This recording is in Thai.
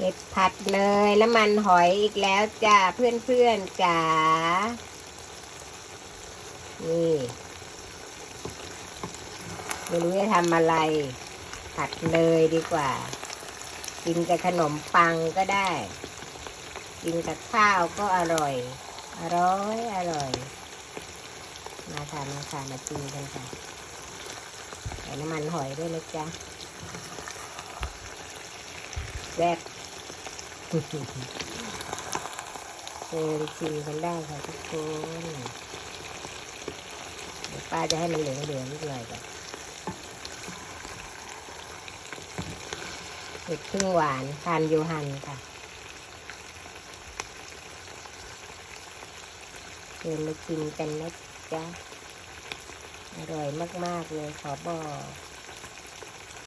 เห็ดผัดเนยน้ำมันหอยอีกแล้วจ้าเพื่อนๆจ๋านี่ไม่รู้จะทำอะไร ผัดเนยดีกว่า กินกับขนมปังก็ได้ กินกับข้าวก็อร่อย อร่อยอร่อย มาค่ะมาค่ะมากินกันค่ะใส่น้ำมันหอยด้วยนะจ๊ะแซ่บ เชิญชิมกันได้ค่ะทุกคนเดี๋ยวป้าจะให้มันเหลืองๆนิดหน่อยก่อนเห็ดพึ่งหวานทานยูฮันค่ะเชิญมากินกันนะจ๊ะอร่อยมาก ๆ เลยขอบอก